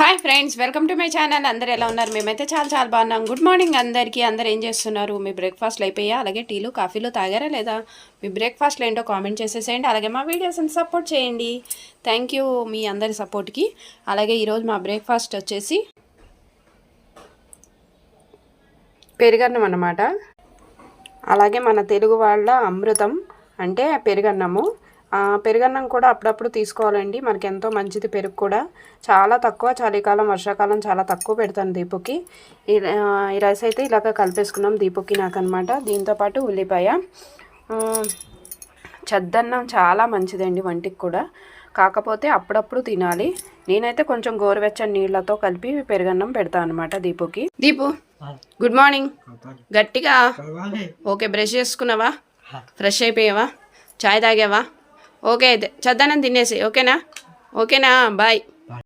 Hi friends welcome to my channel అందరు ఎలా ఉన్నారు? మేమైతే చాలా చాలా బాగున్నాం. గుడ్ మార్నింగ్ అందరికీ. అందరు ఏం చేస్తున్నారు? మీ బ్రేక్ఫాస్ట్లు అయిపోయా? అలాగే టీలు కాఫీలు తాగారా లేదా? మీ బ్రేక్ఫాస్ట్లు ఏంటో కామెంట్ చేసేసేయండి. అలాగే మా వీడియోస్ని సపోర్ట్ చేయండి. థ్యాంక్ యూ మీ అందరి సపోర్ట్కి అలాగే ఈరోజు మా బ్రేక్ఫాస్ట్ వచ్చేసి పెరుగన్నం అన్నమాట. అలాగే మన తెలుగు వాళ్ళ అమృతం అంటే పెరుగన్నము. పెరుగన్నం కూడా అప్పుడప్పుడు తీసుకోవాలండి. మనకి ఎంతో మంచిది పెరుగు కూడా. చాలా తక్కువ చలికాలం వర్షాకాలం చాలా తక్కువ పెడతాను దీపుకి. ఈ రైస్ అయితే ఇలాగ కలిపేసుకున్నాం దీపుకి నాకు అనమాట దీంతోపాటు ఉల్లిపాయ. చద్దన్నం చాలా మంచిదండి వంటికి కూడా. కాకపోతే అప్పుడప్పుడు తినాలి. నేనైతే కొంచెం గోరువెచ్చని నీళ్ళతో కలిపి పెరుగన్నం పెడతాను అనమాట దీపుకి. Deepu good morning. గట్టిగా. ఓకే బ్రష్ చేసుకున్నావా? ఫ్రెష్ అయిపోయావా? చాయ్ తాగావా? ఓకే అయితే చద్దన్నం తినేసి ఓకేనా? ఓకేనా? బాయ్.